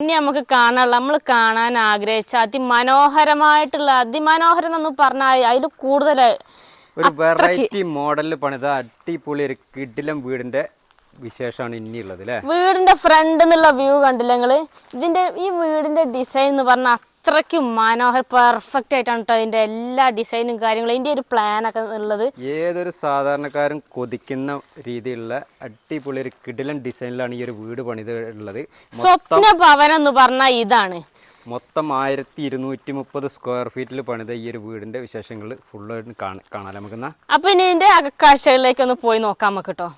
ഇനി നമുക്ക് കാണാനുള്ള നമ്മൾ കാണാൻ ആഗ്രഹിച്ച അതിമനോഹരമായിട്ടുള്ള അതിമനോഹരം എന്ന് പറഞ്ഞാൽ അതിൽ കൂടുതൽ ഒരു വെറൈറ്റി മോഡലിൽ പണിത അടിപൊളി ഒരു കിടിലം വീടിന്റെ വിശേഷമാണ് ഇനിയുള്ളത് അല്ലേ വീടിന്റെ ഫ്രണ്ട് എന്നുള്ള വ്യൂ കണ്ടില്ല നിങ്ങൾ? ഇതിന്റെ ഈ വീടിന്റെ ഡിസൈൻ എന്ന് പറഞ്ഞാൽ അത്രയ്ക്ക് മനോഹർ പെർഫെക്റ്റ് ആയിട്ടാണ് കേട്ടോ അതിന്റെ എല്ലാ ഡിസൈനും കാര്യങ്ങളും. ഇതിന്റെ ഒരു പ്ലാൻ ഒക്കെ ഉള്ളത്. ഏതൊരു സാധാരണക്കാരും കൊതിക്കുന്ന രീതിയിലുള്ള അടിപൊളി ഒരു കിടിലൻ ഡിസൈനിലാണ് ഈ ഒരു വീട് പണിത് ഉള്ളത്. സ്വപ്ന ഭവനം എന്ന് പറഞ്ഞാൽ ഇതാണ്. മൊത്തം ആയിരത്തി ഇരുന്നൂറ്റി മുപ്പത് സ്ക്വയർ ഫീറ്റിൽ പണിത ഈ ഒരു വീടിന്റെ വിശേഷങ്ങൾ ഫുള്ളായിട്ട് കാണാൻ നമുക്ക് അപ്പൊ ഇനി ഇതിന്റെ അകക്കാഴ്ചകളിലേക്ക് ഒന്ന് പോയി നോക്കാം നമുക്ക് കേട്ടോ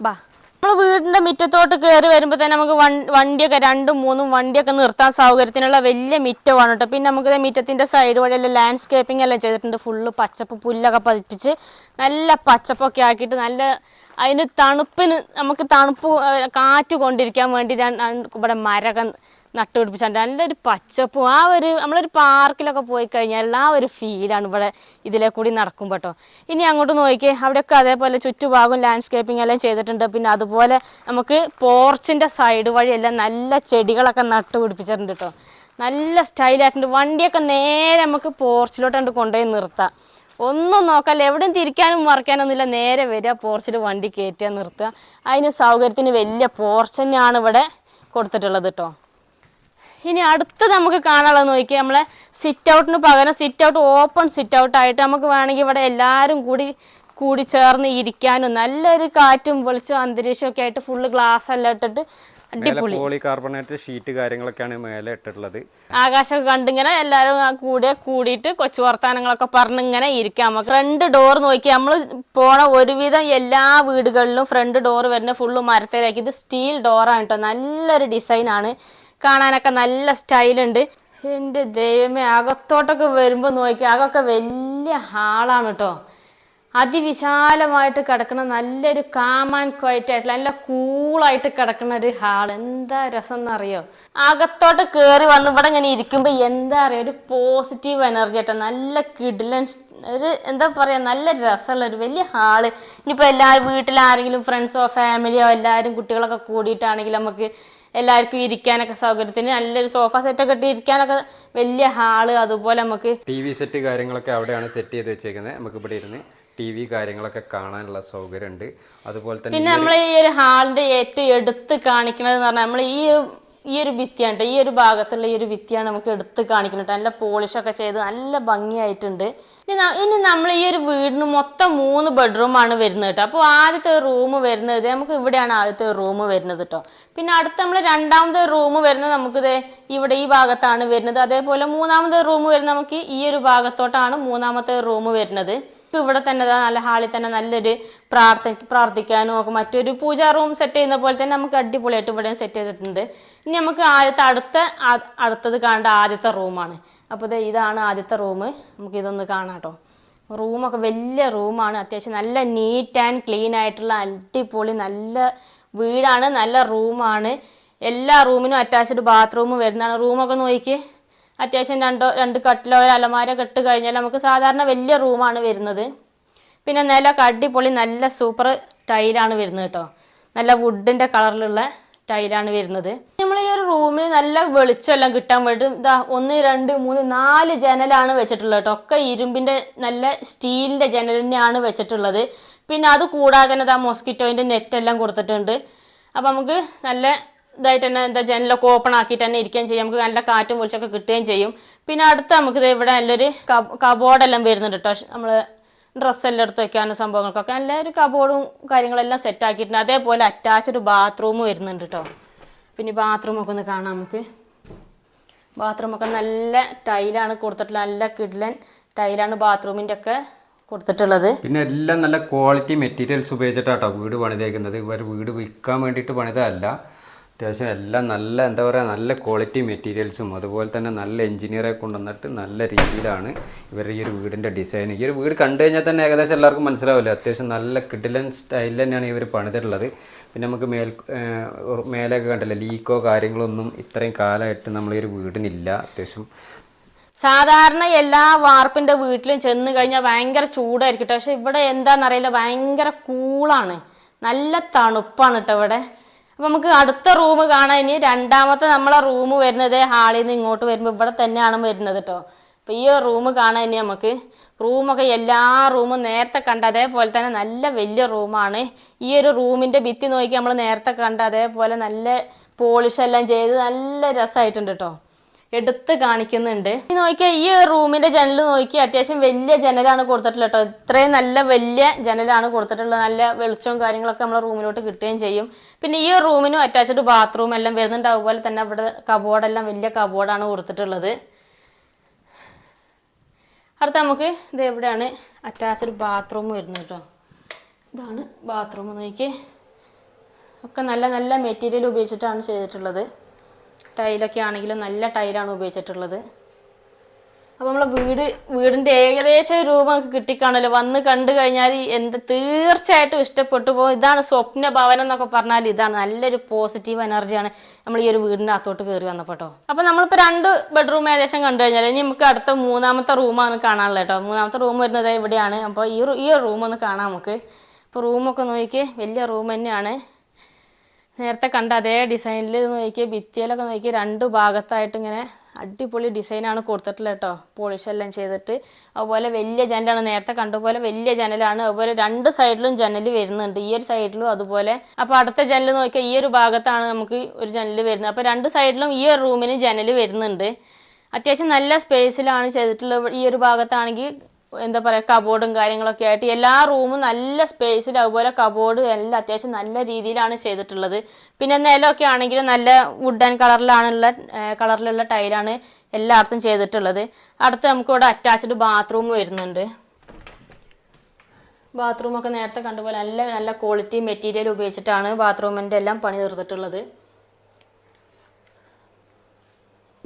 ബാ. നമ്മൾ വീടിന്റെ മുറ്റത്തോട്ട് കയറി വരുമ്പോൾ തന്നെ നമുക്ക് വണ്ടിയൊക്കെ രണ്ടും മൂന്നും വണ്ടിയൊക്കെ നിർത്താൻ സൗകര്യത്തിനുള്ള വലിയ മിറ്റമാണ് കേട്ടോ പിന്നെ നമുക്ക് മിറ്റത്തിന്റെ സൈഡ് വഴിയെല്ലാം ലാൻഡ്സ്കേപ്പിംഗ് എല്ലാം ചെയ്തിട്ടുണ്ട്. ഫുള്ള് പച്ചപ്പ് പുല്ലൊക്കെ പതിപ്പിച്ച് നല്ല പച്ചപ്പൊക്കെ ആക്കിയിട്ട് നല്ല അതിന് തണുപ്പിന് നമുക്ക് തണുപ്പ് കാറ്റ് കൊണ്ടിരിക്കാൻ വേണ്ടി ഇവിടെ മരകം നട്ടുപിടിപ്പിച്ചാണ്ട് നല്ലൊരു പച്ചപ്പും ആ ഒരു നമ്മളൊരു പാർക്കിലൊക്കെ പോയി കഴിഞ്ഞാൽ ആ ഒരു ഫീലാണ് ഇവിടെ ഇതിലെ കൂടി നടക്കും കേട്ടോ ഇനി അങ്ങോട്ട് നോക്കിയേ അവിടെയൊക്കെ അതേപോലെ ചുറ്റുഭാഗം ലാൻഡ്സ്കേപ്പിംഗ് എല്ലാം ചെയ്തിട്ടുണ്ട്. പിന്നെ അതുപോലെ നമുക്ക് പോർച്ചിന്റെ സൈഡ് വഴിയെല്ലാം നല്ല ചെടികളൊക്കെ നട്ടുപിടിപ്പിച്ചിട്ടുണ്ട് കേട്ടോ നല്ല സ്റ്റൈലായിട്ടുണ്ട്. വണ്ടിയൊക്കെ നേരെ നമുക്ക് പോർച്ചിലോട്ട് കണ്ട് കൊണ്ടുപോയി നിർത്താം. ഒന്നും നോക്കല്ല. എവിടെയും തിരിക്കാനും മറക്കാനൊന്നുമില്ല. നേരെ വരിക പോർച്ചിൽ വണ്ടി കയറ്റുക നിർത്തുക. അതിന് സൗകര്യത്തിന് വലിയ പോർച്ചന്നെയാണ് ഇവിടെ കൊടുത്തിട്ടുള്ളത് കേട്ടോ ഇനി അടുത്ത് നമുക്ക് കാണാനുള്ളത് നോക്കി നമ്മളെ സിറ്റ് ഔട്ടിന് പകരം സിറ്റ് ഔട്ട് ഓപ്പൺ സിറ്റ് ഔട്ടായിട്ട് നമുക്ക് വേണമെങ്കിൽ ഇവിടെ എല്ലാവരും കൂടി കൂടി ചേർന്ന് ഇരിക്കാനും നല്ലൊരു കാറ്റും വെളിച്ചും അന്തരീക്ഷം ഒക്കെ ആയിട്ട് ഫുള്ള് ഗ്ലാസ് എല്ലാം ഇട്ടിട്ട് അടിപൊളി. പോളി കാർബണേറ്റ് ഷീറ്റ് കാര്യങ്ങളൊക്കെയാണ് മേലെ ഇട്ടിട്ടുള്ളത്. ആകാശമൊക്കെ കണ്ടിങ്ങനെ എല്ലാവരും കൂടെ കൂടിയിട്ട് കൊച്ചു വർത്താനങ്ങളൊക്കെ പറഞ്ഞ് ഇങ്ങനെ ഇരിക്കാം നമുക്ക്. ഫ്രണ്ട് ഡോർ നോക്കി നമ്മൾ പോണ ഒരുവിധം എല്ലാ വീടുകളിലും ഫ്രണ്ട് ഡോർ വരുന്ന ഫുള്ള് മരത്തിലാക്കി. ഇത് സ്റ്റീൽ ഡോറാണ് കേട്ടോ. നല്ലൊരു ഡിസൈനാണ് കാണാനൊക്കെ നല്ല സ്റ്റൈലുണ്ട്. എന്റെ ദൈവമേ അകത്തോട്ടൊക്കെ വരുമ്പോൾ നോക്കി അകൊക്കെ വലിയ ഹാളാണ് കേട്ടോ. അതിവിശാലമായിട്ട് കിടക്കുന്ന നല്ലൊരു കാമൻ ക്വയറ്റ് ആയിട്ടുള്ള നല്ല കൂളായിട്ട് കിടക്കുന്ന ഒരു ഹാൾ. എന്താ രസം എന്നറിയോ? അകത്തോട്ട് കയറി വന്ന് ഇവിടെ ഇങ്ങനെ ഇരിക്കുമ്പോൾ എന്താ അറിയോ? ഒരു പോസിറ്റീവ് എനർജി ആയിട്ട് നല്ല കിഡിലൻ ഒരു എന്താ പറയുക നല്ല രസമുള്ള ഒരു വലിയ ഹാൾ. ഇനിയിപ്പോൾ എല്ലാ വീട്ടിലാരെങ്കിലും ഫ്രണ്ട്സോ ഫാമിലിയോ എല്ലാവരും കുട്ടികളൊക്കെ കൂടിയിട്ടാണെങ്കിൽ നമുക്ക് എല്ലാവർക്കും ഇരിക്കാനൊക്കെ സൗകര്യത്തിന് നല്ലൊരു സോഫ സെറ്റൊക്കെ ഇട്ട് ഇരിക്കാനൊക്കെ വലിയ ഹാൾ അതുപോലെ നമുക്ക് ടി വി സെറ്റ് കാര്യങ്ങളൊക്കെ അവിടെയാണ് സെറ്റ് ചെയ്ത് വെച്ചേക്കുന്നത്. നമുക്ക് ഇവിടെ ഇരുന്ന് ടി വി കാര്യങ്ങളൊക്കെ കാണാനുള്ള സൗകര്യമുണ്ട്. അതുപോലെ തന്നെ പിന്നെ നമ്മൾ ഈ ഒരു ഹാളിന്റെ ഏറ്റവും എടുത്ത് കാണിക്കുന്നത് എന്ന് പറഞ്ഞാൽ നമ്മൾ ഈ ഒരു ഈ ഒരു ഭിത്തിയാണ്. ഈ ഒരു ഭാഗത്തുള്ള ഈ ഒരു ഭിത്തിയാണ് നമുക്ക് എടുത്ത് കാണിക്കുന്നത്. നല്ല പോളിഷൊക്കെ ചെയ്ത് നല്ല ഭംഗിയായിട്ടുണ്ട്. ഇനി നമ്മൾ ഈ ഒരു വീടിന് മൊത്തം മൂന്ന് ബെഡ്റൂമാണ് വരുന്നത് കേട്ടോ. അപ്പോൾ ആദ്യത്തെ റൂം വരുന്നത് നമുക്ക് ഇവിടെയാണ് ആദ്യത്തെ റൂം വരുന്നത് കേട്ടോ. പിന്നെ അടുത്ത നമ്മൾ രണ്ടാമത്തെ റൂം വരുന്നത് നമുക്ക് ദേ ഇവിടെ ഈ ഭാഗത്താണ് വരുന്നത്. അതേപോലെ മൂന്നാമത്തെ റൂം വരുന്നത് നമുക്ക് ഈ ഒരു ഭാഗത്തോട്ടാണ് മൂന്നാമത്തെ റൂം വരുന്നത്. ഇവിടെ തന്നെ നല്ല ഹാളിൽ തന്നെ നല്ലൊരു പ്രാർത്ഥന പ്രാർത്ഥിക്കാനും ഒക്കെ മറ്റൊരു പൂജാ റൂം സെറ്റ് ചെയ്യുന്ന പോലെ തന്നെ നമുക്ക് അടിപൊളിയായിട്ട് ഇവിടെ സെറ്റ് ചെയ്തിട്ടുണ്ട്. ഇനി നമുക്ക് ആദ്യത്തെ അടുത്ത അടുത്തത് കാണേണ്ട ആദ്യത്തെ റൂമാണ് അപ്പോൾ ദേ ഇതാണ് ആദ്യത്തെ റൂം നമുക്കിതൊന്ന് കാണാം കേട്ടോ. റൂമൊക്കെ വലിയ റൂമാണ്. അത്യാവശ്യം നല്ല നീറ്റ് ആൻഡ് ക്ലീൻ ആയിട്ടുള്ള അടിപൊളി നല്ല വീടാണ് നല്ല റൂമാണ്. എല്ലാ റൂമിനും അറ്റാച്ച്ഡ് ബാത്റൂം വരുന്നതാണ്. റൂമൊക്കെ നോക്കി അത്യാവശ്യം രണ്ടോ രണ്ട് കട്ടിലോ ഒരു അലമാര കെട്ട് കഴിഞ്ഞാൽ നമുക്ക് സാധാരണ വലിയ റൂമാണ് വരുന്നത്. പിന്നെ നിലമൊക്കെ അടിപൊളി നല്ല സൂപ്പർ ടൈലാണ് വരുന്നത് കേട്ടോ. നല്ല വുഡിന്റെ കളറിലുള്ള ടൈലാണ് വരുന്നത്. നമ്മൾ ഈ ഒരു റൂമിൽ നല്ല വെളിച്ചമെല്ലാം കിട്ടാൻ വേണ്ടി ഇതാ ഒന്ന് രണ്ട് മൂന്ന് നാല് ജനലാണ് വെച്ചിട്ടുള്ളത് കേട്ടോ ഒക്കെ ഇരുമ്പിന്റെ നല്ല സ്റ്റീലിന്റെ ജനൽ തന്നെയാണ് വെച്ചിട്ടുള്ളത്. പിന്നെ അത് കൂടാതെ തന്നെ ഇതാ നെറ്റ് എല്ലാം കൊടുത്തിട്ടുണ്ട്. അപ്പം നമുക്ക് നല്ല ഇതായിട്ട് തന്നെ എന്താ ജനലൊക്കെ ഓപ്പൺ ആക്കിയിട്ട് തന്നെ ഇരിക്കുകയും ചെയ്യും. നമുക്ക് നല്ല കാറ്റും വെളിച്ചമൊക്കെ കിട്ടുകയും ചെയ്യും. പിന്നെ അടുത്ത് നമുക്ക് ഇവിടെ നല്ലൊരു കബോർഡെല്ലാം വരുന്നുണ്ട് കേട്ടോ നമ്മൾ ഡ്രസ്സെല്ലാം എടുത്ത് വെക്കാനും സംഭവങ്ങൾക്കൊക്കെ. നല്ല ഒരു കബോർഡും കാര്യങ്ങളെല്ലാം സെറ്റ് ആക്കിയിട്ടുണ്ട്. അതേപോലെ അറ്റാച്ച്ഡ് ബാത്റൂം വരുന്നുണ്ട് കേട്ടോ പിന്നെ ബാത്റൂമൊക്കെ ഒന്ന് കാണാം നമുക്ക്. ബാത്റൂമൊക്കെ നല്ല ടൈലാണ് കൊടുത്തിട്ടുള്ളത് നല്ല കിഡ്ലൻ ടൈലാണ് ബാത്റൂമിന്റെ ഒക്കെ കൊടുത്തിട്ടുള്ളത്. പിന്നെ എല്ലാം നല്ല ക്വാളിറ്റി മെറ്റീരിയൽസ് ഉപയോഗിച്ചിട്ടാട്ടോ വീട് പണിതേക്കുന്നത്. ഇവർ വീട് വിൽക്കാൻ വേണ്ടിയിട്ട് പണിതല്ല അത്യാവശ്യം എല്ലാം നല്ല എന്താ പറയുക നല്ല ക്വാളിറ്റി മെറ്റീരിയൽസും അതുപോലെ തന്നെ നല്ല എഞ്ചിനീയറെ കൊണ്ടുവന്നിട്ട് നല്ല രീതിയിലാണ് ഇവരുടെ ഈ ഒരു വീടിന്റെ ഡിസൈൻ ഈ ഒരു വീട് കണ്ടു കഴിഞ്ഞാൽ തന്നെ ഏകദേശം എല്ലാവർക്കും മനസ്സിലാവില്ല? അത്യാവശ്യം നല്ല കിഡിലൻ സ്റ്റൈലിൽ തന്നെയാണ് ഇവർ പണിതിട്ടുള്ളത്. പിന്നെ നമുക്ക് മേൽ മേലൊക്കെ കണ്ടില്ല ലീക്കോ കാര്യങ്ങളൊന്നും ഇത്രയും കാലമായിട്ട് നമ്മൾ ഈ ഒരു വീടിനില്ല. അത്യാവശ്യം സാധാരണ എല്ലാ വാർപ്പിന്റെ വീട്ടിലും ചെന്ന് കഴിഞ്ഞാൽ ഭയങ്കര ചൂടായിരിക്കും. പക്ഷെ ഇവിടെ എന്താണെന്നറിയില്ല ഭയങ്കര കൂളാണ് നല്ല തണുപ്പാണ് കേട്ടോ ഇവിടെ. അപ്പൊ നമുക്ക് അടുത്ത റൂം കാണാൻ ഇനി രണ്ടാമത്തെ നമ്മളെ റൂം വരുന്നത് ഹാളിൽ നിന്ന് ഇങ്ങോട്ട് വരുമ്പോൾ ഇവിടെ തന്നെയാണ് വരുന്നത് കേട്ടോ അപ്പോൾ ഈ റൂം കാണാൻ ഇനി നമുക്ക്. റൂമൊക്കെ എല്ലാ റൂമും നേരത്തെ കണ്ട അതേപോലെ തന്നെ നല്ല വലിയ റൂമാണ് ഈ ഒരു റൂമിന്റെ ഭിത്തി നോക്കി നമ്മൾ നേരത്തെ കണ്ട അതേപോലെ നല്ല പോളിഷെല്ലാം ചെയ്ത് നല്ല രസമായിട്ടുണ്ട് കേട്ടോ എടുത്ത് കാണിക്കുന്നുണ്ട്. നോക്കിയാൽ ഈ റൂമിന്റെ ജനൽ നോക്കി അത്യാവശ്യം വലിയ ജനലാണ് കൊടുത്തിട്ടുള്ളത് കേട്ടോ. ഇത്രയും നല്ല വലിയ ജനലാണ് കൊടുത്തിട്ടുള്ളത്. നല്ല വെളിച്ചവും കാര്യങ്ങളൊക്കെ നമ്മളെ റൂമിലോട്ട് കിട്ടുകയും ചെയ്യും. പിന്നെ ഈ റൂമിനും അറ്റാച്ച്ഡ് ബാത്റൂം എല്ലാം വരുന്നുണ്ട് അതുപോലെ തന്നെ അവിടെ കബോർഡെല്ലാം വലിയ കബോർഡാണ് കൊടുത്തിട്ടുള്ളത്. അടുത്ത നമുക്ക് ഇത് എവിടെയാണ്? അറ്റാച്ച്ഡ് ബാത്റൂം വരുന്നത് കേട്ടോ. ഇതാണ് ബാത്റൂം നോക്കി ഒക്കെ നല്ല നല്ല മെറ്റീരിയൽ ഉപയോഗിച്ചിട്ടാണ് ചെയ്തിട്ടുള്ളത്. ടൈലൊക്കെ ആണെങ്കിലും നല്ല ടൈലാണ് ഉപയോഗിച്ചിട്ടുള്ളത്. അപ്പോൾ നമ്മളെ വീട് വീടിന്റെ ഏകദേശം രൂപം കിട്ടിക്കാണല്ലോ. വന്ന് കണ്ടു കഴിഞ്ഞാൽ എന്ത് തീർച്ചയായിട്ടും ഇഷ്ടപ്പെട്ടു പോകും. ഇതാണ് സ്വപ്ന ഭവനം എന്നൊക്കെ പറഞ്ഞാൽ ഇതാണ് നല്ലൊരു പോസിറ്റീവ് എനർജിയാണ് നമ്മൾ ഈ ഒരു വീടിന്റെ അകത്തോട്ട് കയറി വന്നപ്പോട്ടോ അപ്പോൾ നമ്മളിപ്പോൾ രണ്ട് ബെഡ്റൂം ഏകദേശം കണ്ടു കഴിഞ്ഞാൽ ഇനി നമുക്ക് അടുത്ത മൂന്നാമത്തെ റൂമാണ് കാണാനുള്ളത് കേട്ടോ മൂന്നാമത്തെ റൂം വരുന്നത് ഇവിടെയാണ്. അപ്പോൾ ഈ ഈ റൂം ഒന്ന് കാണാം നമുക്ക്. ഇപ്പോൾ റൂമൊക്കെ നോക്കി വലിയ റൂം തന്നെയാണ്. നേരത്തെ കണ്ട അതേ ഡിസൈനിൽ നോക്കി ഭിത്തിയിലൊക്കെ നോക്കി രണ്ട് ഭാഗത്തായിട്ട് ഇങ്ങനെ അടിപൊളി ഡിസൈനാണ് കൊടുത്തിട്ടുള്ളത് കേട്ടോ. പോളിഷ് എല്ലാം ചെയ്തിട്ട്. അതുപോലെ വലിയ ജനലാണ്. നേരത്തെ കണ്ടപോലെ വലിയ ജനലാണ്. അതുപോലെ രണ്ട് സൈഡിലും ജനൽ വരുന്നുണ്ട്. ഈ ഒരു സൈഡിലും അതുപോലെ. അപ്പോൾ അടുത്ത ജനൽ നോക്കിയാൽ ഈ ഒരു ഭാഗത്താണ് നമുക്ക് ഒരു ജനൽ വരുന്നത്. അപ്പോൾ രണ്ട് സൈഡിലും ഈ ഒരു റൂമിന് ജനൽ വരുന്നുണ്ട്. അത്യാവശ്യം നല്ല സ്പേസിലാണ് ചെയ്തിട്ടുള്ളത്. ഈ ഒരു ഭാഗത്താണെങ്കിൽ എന്താ പറയുക കബോർഡും കാര്യങ്ങളൊക്കെ ആയിട്ട് എല്ലാ റൂമും നല്ല സ്പേസിൽ അതുപോലെ കബോർഡ് എല്ലാം അത്യാവശ്യം നല്ല രീതിയിലാണ് ചെയ്തിട്ടുള്ളത്. പിന്നെ നിലമൊക്കെ ആണെങ്കിലും നല്ല വുഡ് ആൻഡ് കളറിലാണുള്ള കളറിലുള്ള ടൈലാണ് എല്ലായിടത്തും ചെയ്തിട്ടുള്ളത്. അടുത്ത് നമുക്ക് ഇവിടെ അറ്റാച്ച്ഡ് ബാത്റൂം വരുന്നുണ്ട് ബാത്റൂമൊക്കെ നേരത്തെ കണ്ടുപോലെ നല്ല നല്ല ക്വാളിറ്റി മെറ്റീരിയൽ ഉപയോഗിച്ചിട്ടാണ് ബാത്റൂമിന്റെ എല്ലാം പണി തീർത്തിട്ടുള്ളത്.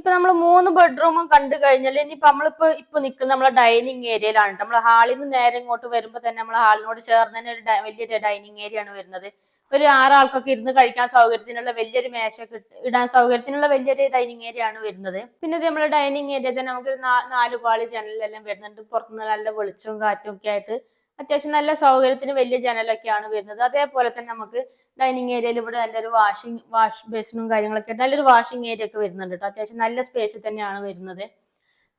ഇപ്പൊ നമ്മൾ മൂന്ന് ബെഡ്റൂമും കണ്ടു കഴിഞ്ഞാൽ ഇനിയിപ്പോ നമ്മളിപ്പോ ഇപ്പൊ നിൽക്കുന്ന നമ്മളെ ഡൈനിങ് ഏരിയയിലാണ് നമ്മൾ ഹാളിൽ നിന്ന് നേരെ ഇങ്ങോട്ട് വരുമ്പോൾ തന്നെ നമ്മളെ ഹാളിനോട് ചേർന്ന് തന്നെ ഒരു വലിയൊരു ഡൈനിങ് ഏരിയ ആണ് വരുന്നത്. ഒരു ആറാൾക്കൊക്കെ ഇരുന്ന് കഴിക്കാൻ സൗകര്യത്തിനുള്ള വലിയൊരു മേശ ഇടാൻ സൗകര്യത്തിനുള്ള വലിയൊരു ഡൈനിങ് ഏരിയ ആണ് വരുന്നത്. പിന്നെ ഇത് നമ്മളെ ഡൈനിങ് ഏരിയ തന്നെ നമുക്കൊരു നാ- നാല് പാളി ജനലെല്ലാം വരുന്നുണ്ട്. പുറത്തുനിന്ന് നല്ല വെളിച്ചവും കാറ്റും ഒക്കെ ആയിട്ട് അത്യാവശ്യം നല്ല സൗകര്യത്തിന് വലിയ ജനലൊക്കെയാണ് വരുന്നത്. അതേപോലെ തന്നെ നമുക്ക് ഡൈനിങ് ഏരിയയിൽ ഇവിടെ നല്ലൊരു വാഷിംഗ് വാഷ് ബേസിനും കാര്യങ്ങളൊക്കെ നല്ലൊരു വാഷിംഗ് ഏരിയ ഒക്കെ വരുന്നുണ്ട് കേട്ടോ. അത്യാവശ്യം നല്ല സ്പേസിൽ തന്നെയാണ് വരുന്നത്.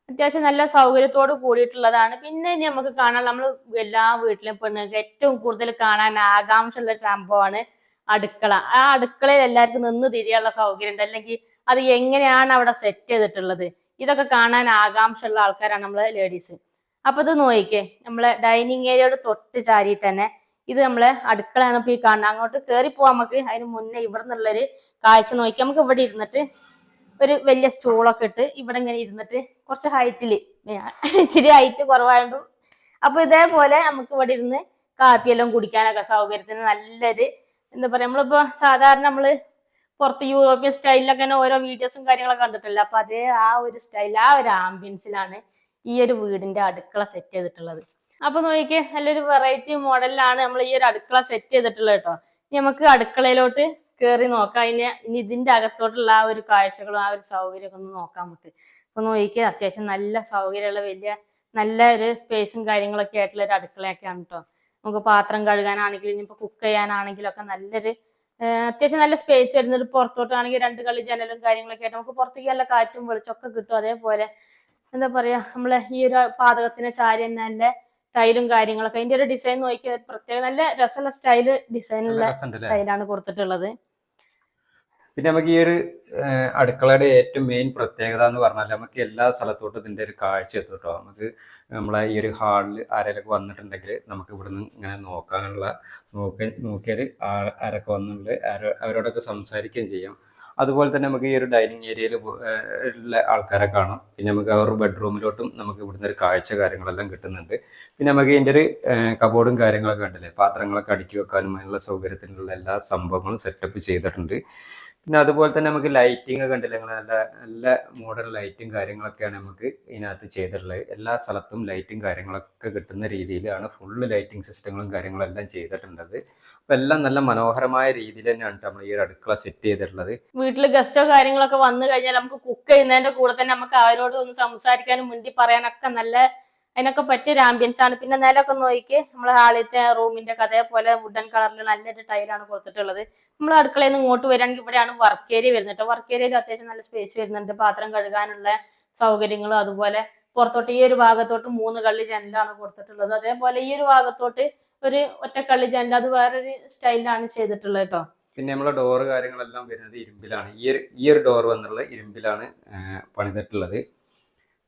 അത്യാവശ്യം നല്ല സൗകര്യത്തോട് കൂടിയിട്ടുള്ളതാണ്. പിന്നെ ഇനി നമുക്ക് കാണാൻ നമ്മൾ എല്ലാ വീട്ടിലും പെണ്ണുങ്ങൾക്ക് ഏറ്റവും കൂടുതൽ കാണാൻ ആകാംക്ഷയുള്ള സംഭവമാണ് അടുക്കള. ആ അടുക്കളയിൽ എല്ലാവർക്കും നിന്ന് തിരിയാനുള്ള സൗകര്യം ഉണ്ട്. അല്ലെങ്കിൽ അത് എങ്ങനെയാണ് അവിടെ സെറ്റ് ചെയ്തിട്ടുള്ളത്? ഇതൊക്കെ കാണാൻ ആകാംക്ഷയുള്ള ആൾക്കാരാണ് നമ്മൾ ലേഡീസ് അപ്പൊ ഇത് നോക്കിക്കേ. നമ്മളെ ഡൈനിങ് ഏരിയയോട് തൊട്ട് ചാരിയിട്ട് തന്നെ ഇത് നമ്മളെ അടുക്കളയാണ് ഇപ്പൊ ഈ കാണുന്നത്. അങ്ങോട്ട് കയറി പോവാൻ നമുക്ക് അതിന് മുന്നേ ഇവിടെ നിന്നുള്ളൊരു കാഴ്ച നോക്കി. നമുക്ക് ഇവിടെ ഇരുന്നിട്ട് ഒരു വലിയ സ്റ്റൂളൊക്കെ ഇട്ട് ഇവിടെ ഇങ്ങനെ ഇരുന്നിട്ട് കുറച്ച് ഹൈറ്റിൽ ഇച്ചിരി ഹൈറ്റ് കുറവായതുകൊണ്ടും അപ്പൊ ഇതേപോലെ നമുക്ക് ഇവിടെ ഇരുന്ന് കാപ്പിയെല്ലാം കുടിക്കാനൊക്കെ സൗകര്യത്തിന് നല്ലൊരു എന്താ പറയാ നമ്മളിപ്പോ സാധാരണ നമ്മൾ പുറത്ത് യൂറോപ്യൻ സ്റ്റൈലിലൊക്കെ ഓരോ വീഡിയോസും കാര്യങ്ങളൊക്കെ കണ്ടിട്ടില്ല? അപ്പൊ അതേ ആ ഒരു സ്റ്റൈൽ ആ ഒരു ആംബിയൻസിലാണ് ഈ ഒരു വീടിന്റെ അടുക്കള സെറ്റ് ചെയ്തിട്ടുള്ളത്. അപ്പൊ നോക്കിയേ നല്ലൊരു വെറൈറ്റി മോഡലിലാണ് നമ്മൾ ഈ ഒരു അടുക്കള സെറ്റ് ചെയ്തിട്ടുള്ളത് കേട്ടോ. ഇനി നമുക്ക് അടുക്കളയിലോട്ട് കയറി നോക്കാം. ഇനി ഇനി ഇതിന്റെ അകത്തോട്ടുള്ള ആ ഒരു കാഴ്ചകളും ആ ഒരു സൗകര്യമൊക്കെ ഒന്ന് നോക്കാം നമുക്ക്. അപ്പൊ നോക്കിയേ അത്യാവശ്യം നല്ല സൗകര്യമുള്ള വലിയ നല്ല ഒരു സ്പേസും കാര്യങ്ങളൊക്കെ ആയിട്ടുള്ള ഒരു അടുക്കളയൊക്കെയാണ് കേട്ടോ. നമുക്ക് പാത്രം കഴുകാനാണെങ്കിലും ഇനിയിപ്പോ കുക്ക് ചെയ്യാനാണെങ്കിലും ഒക്കെ നല്ലൊരു അത്യാവശ്യം നല്ല സ്പേസ് വരുന്നത് പുറത്തോട്ടാണെങ്കിൽ രണ്ട് കളി ജനലും കാര്യങ്ങളൊക്കെ ആയിട്ട് നമുക്ക് പുറത്തേക്ക് നല്ല കാറ്റും വെളിച്ചമൊക്കെ കിട്ടും. അതേപോലെ എന്താ പറയാ നമ്മളെ ഈ ഒരു പാതകത്തിന് ചാരി തന്നെ നല്ല ടൈലും കാര്യങ്ങളൊക്കെ. അതിന്റെ ഒരു ഡിസൈൻ നോക്കിയാൽ പ്രത്യേക നല്ല രസമുള്ള സ്റ്റൈൽ ഡിസൈനുള്ള ടൈലാണ് കൊടുത്തിട്ടുള്ളത്. പിന്നെ നമുക്ക് ഈ ഒരു അടുക്കളയുടെ ഏറ്റവും മെയിൻ പ്രത്യേകത എന്ന് പറഞ്ഞാൽ നമുക്ക് എല്ലാ സ്ഥലത്തോട്ടും ഇതിന്റെ ഒരു കാഴ്ച എത്തും കേട്ടോ നമുക്ക് നമ്മളെ ഈ ഒരു ഹാളിൽ ആരെയൊക്കെ വന്നിട്ടുണ്ടെങ്കിൽ നമുക്ക് ഇവിടുന്ന് ഇങ്ങനെ നോക്കാനുള്ള നോക്കി നോക്കിയാൽ ആരൊക്കെ വന്നിട്ടുണ്ട് അവരോടൊക്കെ സംസാരിക്കുകയും ചെയ്യാം. അതുപോലെ തന്നെ നമുക്ക് ഈ ഒരു ഡൈനിങ് ഏരിയയിൽ ഉള്ള ആൾക്കാരെ കാണാം. പിന്നെ നമുക്ക് അവരുടെ ബെഡ്റൂമിലോട്ടും നമുക്ക് ഇവിടുന്ന് ഒരു കാഴ്ച കാര്യങ്ങളെല്ലാം കിട്ടുന്നുണ്ട്. പിന്നെ നമുക്ക് ഇതിന്റെ ഒരു കബോർഡും കാര്യങ്ങളൊക്കെ ഉണ്ടല്ലേ? പാത്രങ്ങളൊക്കെ അടുക്കി വെക്കാനും അതിനുള്ള സൗകര്യത്തിനുള്ള എല്ലാ സംഭവങ്ങളും സെറ്റപ്പ് ചെയ്തിട്ടുണ്ട്. പിന്നെ അതുപോലെ തന്നെ നമുക്ക് ലൈറ്റിംഗ് ഒക്കെ ഉണ്ടല്ലോ ഞങ്ങൾ നല്ല നല്ല മോഡേൺ ലൈറ്റും കാര്യങ്ങളൊക്കെയാണ് നമുക്ക് ഇതിനകത്ത് ചെയ്തിട്ടുള്ളത്. എല്ലാ സ്ഥലത്തും ലൈറ്റും കാര്യങ്ങളൊക്കെ കിട്ടുന്ന രീതിയിലാണ് ഫുള്ള് ലൈറ്റിംഗ് സിസ്റ്റങ്ങളും കാര്യങ്ങളും എല്ലാം ചെയ്തിട്ടുള്ളത്. അപ്പം എല്ലാം നല്ല മനോഹരമായ രീതിയിൽ തന്നെയാണ് നമ്മൾ ഈ ഒരു അടുക്കള സെറ്റ് ചെയ്തിട്ടുള്ളത്. വീട്ടിൽ ഗസ്റ്റോ കാര്യങ്ങളൊക്കെ വന്നു കഴിഞ്ഞാൽ നമുക്ക് കുക്ക് ചെയ്യുന്നതിന്റെ കൂടെ തന്നെ നമുക്ക് അവരോട് ഒന്ന് സംസാരിക്കാനും മുണ്ടി പറയാനൊക്കെ നല്ല അതിനൊക്കെ പറ്റിയ ഒരു ആംബിയൻസ് ആണ്. പിന്നെ നിലമൊക്കെ നോക്കി നമ്മൾ ആളിത്തെ റൂമിന്റെ ഒക്കെ പോലെ വുഡൻ കളറിൽ നല്ലൊരു ടൈലാണ് കൊടുത്തിട്ടുള്ളത്. നമ്മൾ അടുക്കളയിൽ നിന്ന് ഇങ്ങോട്ട് വരികയാണെങ്കിൽ ഇവിടെയാണ് വർക്ക് ഏരിയ വരുന്നത് വർക്ക് ഏരിയയിൽ അത്യാവശ്യം നല്ല സ്പേസ് വരുന്നുണ്ട്. പാത്രം കഴുകാനുള്ള സൗകര്യങ്ങളും അതുപോലെ പുറത്തോട്ട് ഈ ഒരു ഭാഗത്തോട്ട് മൂന്ന് കള്ളി ജനലാണ് കൊടുത്തിട്ടുള്ളത്. അതേപോലെ ഈ ഒരു ഭാഗത്തോട്ട് ഒരു ഒറ്റ കള്ളി ജനൽ അത് വേറൊരു സ്റ്റൈലിലാണ് ചെയ്തിട്ടുള്ളത് കേട്ടോ പിന്നെ നമ്മളെ ഡോറ് കാര്യങ്ങളെല്ലാം വരുന്നത് ഇരുമ്പിലാണ്. ഈ ഒരു ഈ ഒരു ഡോർ വന്നുള്ള ഇരുമ്പിലാണ് പണിതിട്ടുള്ളത്.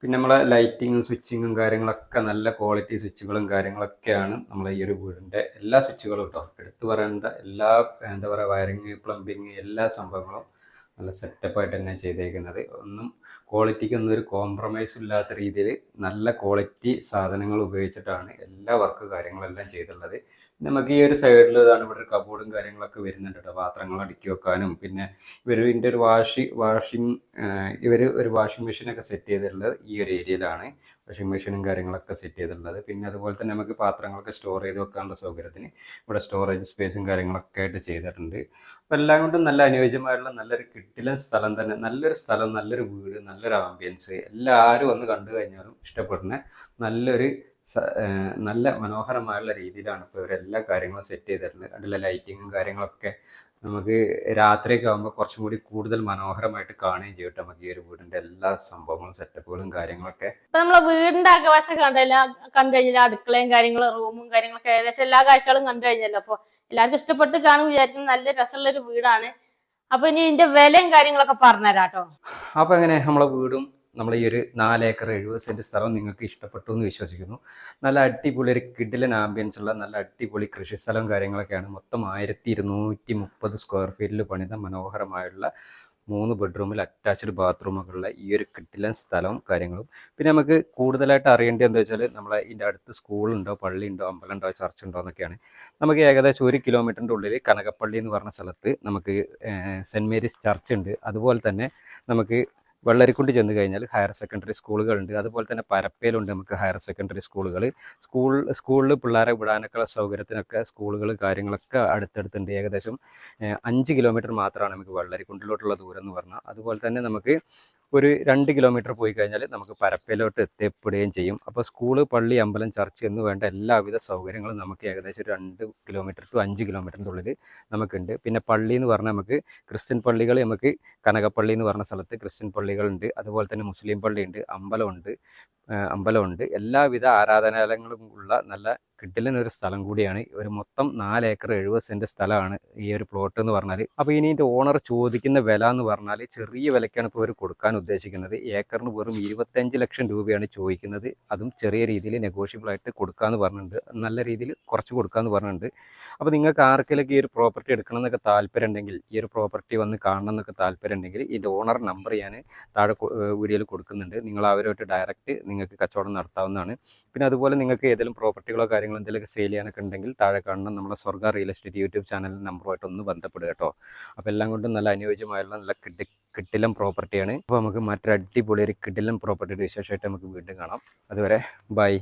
പിന്നെ നമ്മളെ ലൈറ്റിങ്ങും സ്വിച്ചിങ്ങും കാര്യങ്ങളൊക്കെ നല്ല ക്വാളിറ്റി സ്വിച്ചുകളും കാര്യങ്ങളൊക്കെയാണ് നമ്മളെ ഈ ഒരു വീടിന്റെ എല്ലാ സ്വിച്ചുകളും കേട്ടോ എടുത്തു പറയേണ്ട എല്ലാ എന്താ പറയുക വയറിങ് പ്ലംബിങ് എല്ലാ സംഭവങ്ങളും നല്ല സെറ്റപ്പായിട്ട് തന്നെ ചെയ്തേക്കുന്നത്. ഒന്നും ക്വാളിറ്റിക്ക് ഒന്നും ഒരു കോംപ്രമൈസ് ഇല്ലാത്ത രീതിയിൽ നല്ല ക്വാളിറ്റി സാധനങ്ങൾ ഉപയോഗിച്ചിട്ടാണ് എല്ലാ വർക്ക് കാര്യങ്ങളെല്ലാം ചെയ്തിട്ടുള്ളത് നമുക്ക് ഈ ഒരു സൈഡിൽ ഇതാണ് ഇവിടെ ഒരു കബോർഡും കാര്യങ്ങളൊക്കെ വരുന്നുണ്ട് കേട്ടോ പാത്രങ്ങൾ അടുക്കി വെക്കാനും. പിന്നെ ഇവർ ഇതിന്റെ ഒരു വാഷി വാഷിംഗ് ഇവർ ഒരു വാഷിംഗ് മെഷീനൊക്കെ സെറ്റ് ചെയ്തിട്ടുള്ളത് ഈ ഒരു ഏരിയയിലാണ് വാഷിംഗ് മെഷീനും കാര്യങ്ങളൊക്കെ സെറ്റ് ചെയ്തിട്ടുള്ളത്. പിന്നെ അതുപോലെ തന്നെ നമുക്ക് പാത്രങ്ങളൊക്കെ സ്റ്റോർ ചെയ്ത് വെക്കാനുള്ള സൗകര്യത്തിന് ഇവിടെ സ്റ്റോറേജ് സ്പേസും കാര്യങ്ങളൊക്കെ ആയിട്ട് ചെയ്തിട്ടുണ്ട്. അപ്പം എല്ലാം കൊണ്ടും നല്ല അനുയോജ്യമായിട്ടുള്ള നല്ലൊരു കിട്ടിലൻ സ്ഥലം തന്നെ. നല്ലൊരു സ്ഥലം നല്ലൊരു വീട് നല്ലൊരു ആംബിയൻസ് എല്ലാവരും ഒന്ന് കണ്ടു കഴിഞ്ഞാലും ഇഷ്ടപ്പെടുന്ന നല്ലൊരു നല്ല മനോഹരമായുള്ള രീതിയിലാണ് ഇപ്പോൾ ഇവരെല്ലാ കാര്യങ്ങളും സെറ്റ് ചെയ്തിട്ടുള്ളത് കണ്ടില്ല ലൈറ്റിങ്ങും കാര്യങ്ങളൊക്കെ നമുക്ക് രാത്രിയൊക്കെ ആകുമ്പോൾ കുറച്ചും കൂടി കൂടുതൽ മനോഹരമായിട്ട് കാണുകയും ചെയ്യും കേട്ടോ നമുക്ക് ഈ ഒരു വീടിന്റെ എല്ലാ സംഭവങ്ങളും സെറ്റപ്പുകളും കാര്യങ്ങളൊക്കെ. ഇപ്പൊ നമ്മളെ വീടിന്റെ ആകാശം കണ്ടല്ല കണ്ടു കഴിഞ്ഞാൽ അടുക്കളയും കാര്യങ്ങളും റൂമും കാര്യങ്ങളൊക്കെ ഏകദേശം എല്ലാ കാഴ്ചകളും കണ്ടു കഴിഞ്ഞല്ലോ. അപ്പൊ എല്ലാവർക്കും ഇഷ്ടപ്പെട്ട് കാണും വിചാരിക്കുന്നത് നല്ല രസമുള്ള ഒരു വീടാണ്. അപ്പൊ ഇനി ഇതിന്റെ വിലയും കാര്യങ്ങളൊക്കെ പറഞ്ഞുതരാട്ടോ അപ്പൊ എങ്ങനെ? നമ്മളെ വീടും നമ്മൾ ഈ ഒരു നാല് ഏക്കർ എഴുപത് സെന്റ് സ്ഥലം നിങ്ങൾക്ക് ഇഷ്ടപ്പെട്ടു എന്ന് വിശ്വസിക്കുന്നു. നല്ല അടിപൊളി ഒരു കിഡിലൻ ആംബിയൻസ് ഉള്ള നല്ല അടിപൊളി കൃഷി കാര്യങ്ങളൊക്കെയാണ്. മൊത്തം ആയിരത്തി ഇരുന്നൂറ്റി മുപ്പത് സ്ക്വയർ ഫീറ്റിൽ പണിത മനോഹരമായുള്ള മൂന്ന് ബെഡ്റൂമിൽ അറ്റാച്ച്ഡ് ബാത്റൂമൊക്കെയുള്ള ഈ ഒരു കിട്ടിലൻ സ്ഥലവും കാര്യങ്ങളും. പിന്നെ നമുക്ക് കൂടുതലായിട്ട് അറിയേണ്ടത് എന്താ വെച്ചാൽ നമ്മളെ ഇതിന്റെ അടുത്ത് സ്കൂളുണ്ടോ പള്ളിയുണ്ടോ അമ്പലമുണ്ടോ ചർച്ച ഉണ്ടോ എന്നൊക്കെയാണ്. നമുക്ക് ഏകദേശം ഒരു കിലോമീറ്ററിന്റെ ഉള്ളിൽ കനകപ്പള്ളി എന്ന് പറഞ്ഞ സ്ഥലത്ത് നമുക്ക് സെന്റ് മേരീസ് ചർച്ച് ഉണ്ട് അതുപോലെ തന്നെ നമുക്ക് വെള്ളരിക്കുണ്ട് ചെന്ന് കഴിഞ്ഞാൽ ഹയർ സെക്കൻഡറി സ്കൂളുകളുണ്ട് അതുപോലെ തന്നെ പരപ്പയിലുണ്ട് നമുക്ക് ഹയർ സെക്കൻഡറി സ്കൂളുകൾ സ്കൂൾ സ്കൂളിൽ പിള്ളേരെ വിടാനൊക്കെ സൗകര്യത്തിനൊക്കെ സ്കൂളുകൾ കാര്യങ്ങളൊക്കെ അടുത്തടുത്തുണ്ട്. ഏകദേശം അഞ്ച് കിലോമീറ്റർ മാത്രമാണ് നമുക്ക് വെള്ളരിക്കുണ്ടിലോട്ടുള്ള ദൂരം എന്ന് പറഞ്ഞാൽ. അതുപോലെ തന്നെ നമുക്ക് ഒരു രണ്ട് കിലോമീറ്റർ പോയി കഴിഞ്ഞാൽ നമുക്ക് പരപ്പയിലോട്ട് എത്തിപ്പെടുകയും ചെയ്യും. അപ്പോൾ സ്കൂൾ പള്ളി അമ്പലം ചർച്ച് എന്ന് വേണ്ട എല്ലാവിധ സൗകര്യങ്ങളും നമുക്ക് ഏകദേശം ഒരു രണ്ട് കിലോമീറ്റർ ടു അഞ്ച് കിലോമീറ്ററിന്റെ ഉള്ളിൽ നമുക്കുണ്ട്. പിന്നെ പള്ളി എന്ന് പറഞ്ഞാൽ നമുക്ക് ക്രിസ്ത്യൻ പള്ളികൾ നമുക്ക് കനകപ്പള്ളി എന്ന് പറഞ്ഞ സ്ഥലത്ത് ക്രിസ്ത്യൻ പള്ളികളുണ്ട്. അതുപോലെ തന്നെ മുസ്ലിം പള്ളിയുണ്ട് അമ്പലമുണ്ട്. അമ്പലമുണ്ട്. എല്ലാവിധ ആരാധനാലയങ്ങളും ഉള്ള നല്ല കിട്ടില്ലെന്നൊരു സ്ഥലം കൂടിയാണ്. ഒരു മൊത്തം നാല് ഏക്കർ എഴുപത് സെന്റ് സ്ഥലമാണ് ഈ ഒരു പ്ലോട്ട് എന്ന് പറഞ്ഞാൽ അപ്പോൾ ഇനി ഇതിന്റെ ഓണർ ചോദിക്കുന്ന വില എന്ന് പറഞ്ഞാൽ ചെറിയ വിലയ്ക്കാണ് ഇപ്പോൾ ഇവർ കൊടുക്കാൻ ഉദ്ദേശിക്കുന്നത്. ഏക്കറിന് വെറും ഇരുപത്തഞ്ച് ലക്ഷം രൂപയാണ് ചോദിക്കുന്നത്. അതും ചെറിയ രീതിയിൽ നെഗോഷ്യബിൾ ആയിട്ട് കൊടുക്കാമെന്ന് പറഞ്ഞിട്ടുണ്ട്. നല്ല രീതിയിൽ കുറച്ച് കൊടുക്കാമെന്ന് പറഞ്ഞിട്ടുണ്ട്. അപ്പോൾ നിങ്ങൾക്ക് ആർക്കെങ്കിലും ഈ ഒരു പ്രോപ്പർട്ടി എടുക്കണം എന്നൊക്കെ താല്പര്യം ഉണ്ടെങ്കിൽ ഈ ഒരു പ്രോപ്പർട്ടി വന്ന് കാണണം എന്നൊക്കെ താല്പര്യം ഉണ്ടെങ്കിൽ ഇതിന്റെ ഓണർ നമ്പർ ഞാൻ താഴെ വീഡിയോയിൽ കൊടുക്കുന്നുണ്ട്. നിങ്ങൾ അവരുമായിട്ട് ഡയറക്റ്റ് നിങ്ങൾക്ക് കച്ചവടം നടത്താവുന്നതാണ്. പിന്നെ അതുപോലെ നിങ്ങൾക്ക് ഏതെങ്കിലും പ്രോപ്പർട്ടികളോ കാര്യങ്ങളോ എന്തെങ്കിലും സെയിൽ ചെയ്യാനൊക്കെ ഉണ്ടെങ്കിൽ താഴെ കാണുന്ന നമ്മുടെ Swarga real estate YouTube channel നമ്പറുമായിട്ട് ഒന്ന് ബന്ധപ്പെടുക കേട്ടോ അപ്പോൾ എല്ലാം കൊണ്ടും നല്ല അനുയോജ്യമായുള്ള നല്ല കിട്ടി കിട്ടിലം പ്രോപ്പർട്ടിയാണ് അപ്പോൾ നമുക്ക് മറ്റൊരു അടിപൊളി ഒരു കിടിലം പ്രോപ്പർട്ടിയുടെ വിശേഷമായിട്ട് നമുക്ക് വീണ്ടും കാണാം. അതുവരെ ബൈ